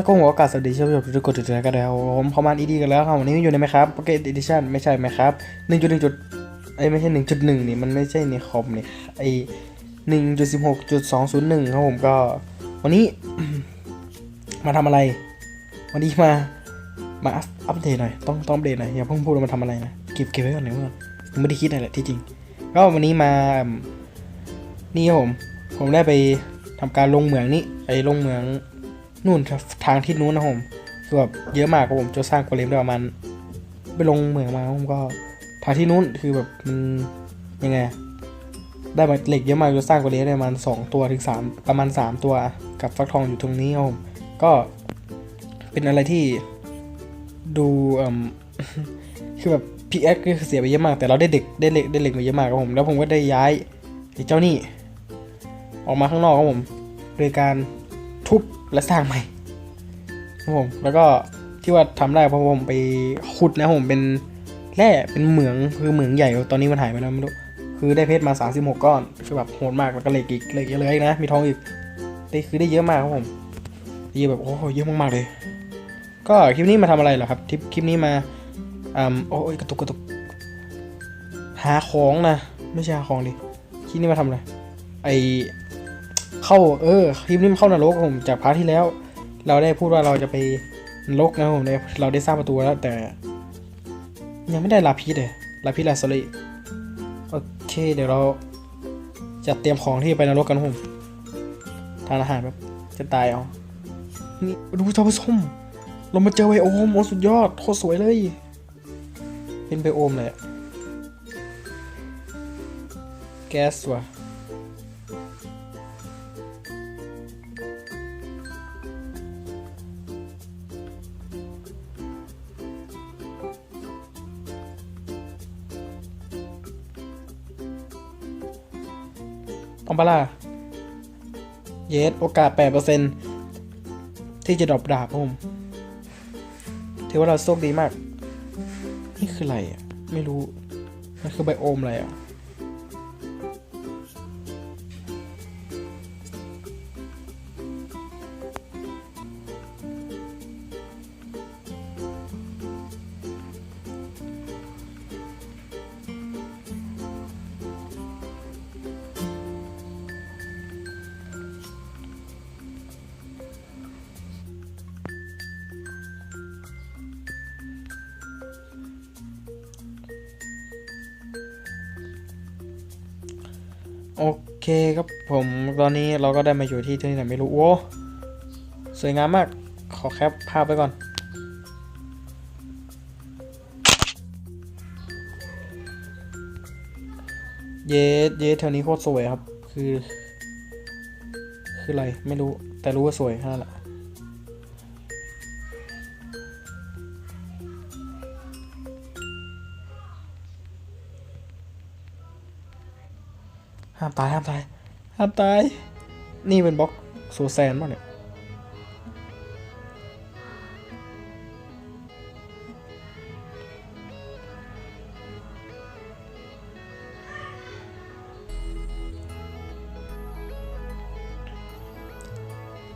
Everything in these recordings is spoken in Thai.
กาสสวัสดีเชมทุกทุกคนทุกท่านกันแล้วผมพอมันอีดีกันแล้วครับวันนี้อยู่ในไหมครับโปเกตดิชั่นไม่ใช่ไหมครับหนึ่งจุดหนึ่งจุดไอ้ไม่ใช่หนึ่งจุดหนึ่งนี่มันไม่ใช่ในคอมนี่ไอหนึ่งจุดสิบหกจุดสองศูนย์หนึ่งครับผมก็ วันนี้ มาทำอะไร วันนี้มามาอัปเดตหน่อยต้องต้องอัปเดตหน่อยอย่าเพิ่งพูดว่ามาทำอะไรนะเก็บเก็บไว้ก่อนเดี๋ยวก่อนไม่ได้คิดอะไรแหละที่จริง ก็วันนี้มานี่ครับผม ผมได้ไปทำการลงเหมืองนี่ไอ้ลงเหมือง นู่นทางที่นู้นนะผมคือแบบเยอะมากครับผมจะสร้างโกเลมได้ประมาณไปลงเหมืองมาผมก็ทางที่นู้นคือแบบมันยังไง ได้มาเหล็กเยอะมากจะสร้างโกเลมได้ประมาณสองตัวถึงสามประมาณสามตัวกับฟักทองอยู่ตรงนี้ครับผมก็เป็นอะไรที่ดูเอ่มคือแบบพีเอ็กก็คือเสียไปเยอะมาก แต่เราได้เด็กได้เหล็กได้เหล็กมาเยอะมากครับผม แล้วผมก็ได้ย้ายไอ้เจ้านี่ ออกมาข้างนอกครับผมโดยการ ทุบและสร้างใหม่ครับผมแล้วก็ที่ว่าทำได้เพราะผมไปขุดนะผมเป็นแร่เป็นเหมืองคือเหมืองใหญ่ตอนนี้มันหายไปแล้วไม่รู้คือได้เพชรมา 36 ก้อนคือแบบโหดมากแล้วก็เหล็กอีกเหล็กเยอะเลยนะ มีทองอีกได้คือได้เยอะมากครับผมเยอะแบบโอ้โหเยอะมากๆเลย ก็คลิปนี้มาทำอะไรเหรอครับทริปคลิปนี้มาอ่าโอ้ยกระตุกกระตุกหาของนะ ไม่ใช่หาของดิคลิปนี้มาทำอะไรไอ เข้าเออคลิปนี้มันเข้านรกผมจากพาร์ทที่แล้ว เราได้พูดว่าเราจะไปนรกนะผมเราได้สร้างประตูแล้วแต่ ยังไม่ได้ลาพีเลยลาพีสลาสลีโอเค เดี๋ยวเราจะเตรียมของที่ไปนรกกันผมทานอาหารแบบจะตายเอานี่ดูท่าผู้ชมเรามาเจอไบโอมโอสุดยอดโคตรสวยเลย เป็นไบโอมเลยแก๊สว่ะ เอาปะล่ะเยสโอกาส 8%ที่จะดรอปดาบครับผมถือว่าเราโชคดีมาก นี่คืออะไรอะ ไม่รู้ มันคือไบโอมอะไรอะ โอเคครับผมตอนนี้เราก็ได้มาอยู่ที่ที่ไหนไม่รู้โว้สวยงามมาก ขอแคปภาพไว้ก่อน เยสเยสแถวนี้โคตรสวยครับ คือ คืออะไร ไม่รู้แต่รู้ว่าสวยแค่นั้นแหละ ห้ามตายห้ามตายห้ามตาย นี่เป็นบล็อกโซแซนป่ะเนี่ย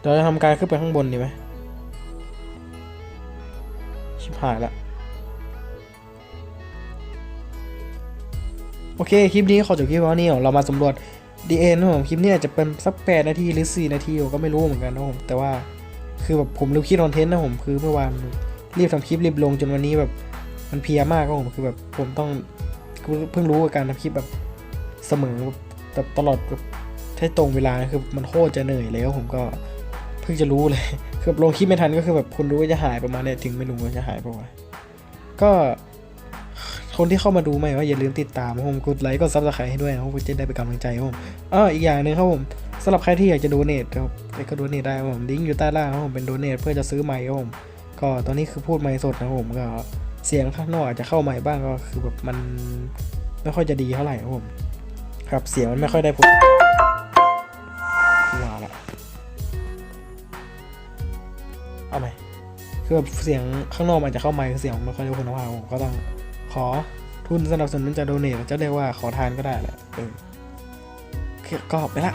เดี๋ยวจะทำการขึ้นไปข้างบนดีไหมชิบหายละ โอเค คลิปนี้ขอจบคลิปไว้นี่เรามาสำรวจ DN นะผมคลิปนี้อาจจะเป็นสักแปดนาทีหรือ4นาทีก็ไม่รู้เหมือนกันนะผมแต่ว่าคือแบบผมลืมคิดคอนเทนต์นะผมคือเมื่อวานรีบทำคลิปรีบลงจนวันนี้แบบมันเพียมากครับผมคือแบบผมต้องเพิ่งรู้กับการทำคลิปแบบเสมอแบบตลอดแบบให้ตรงเวลาคือมันโคตรจะเหนื่อยแล้วผมก็เพิ่งจะรู้เลยคือลงคลิปไม่ทันก็คือแบบคุณรู้ว่าจะหายประมาณเนี้ยถึงไม่รู้ว่าจะหายเพระว่าก็ คนที่เข้ามาดูใหม่ว่าอย่าลืมติดตามผมกดไลค์กดซับสไครต์ให้ด้วยนะผมจะได้เป็นกำลังใจผมอ้ออีกอย่างหนึ่งครับผมสำหรับใครที่อยากจะดูเนทครับไปก็ดูเนทได้ครับผมลิงก์อยู่ใต้ล่างครับผมเป็นดูเนทเพื่อจะซื้อไมค์ครับผมก็ตอนนี้คือพูดไมค์สดนะผมก็เสียงข้างนอกอาจจะเข้าใหม่บ้างก็คือแบบมันไม่ค่อยจะดีเท่าไหร่ครับผมครับเสียงมันไม่ค่อยได้ผลว่าละเอาไหมคือแบบเสียงข้างนอกมันอาจจะเข้าไมค์เสียงมันไม่ค่อยได้คุณภาพผมก็ต้อง ขอทุนสนับสนุนจะโดเนทจะเรียกว่าขอทานก็ได้แหละเออก็ไปละ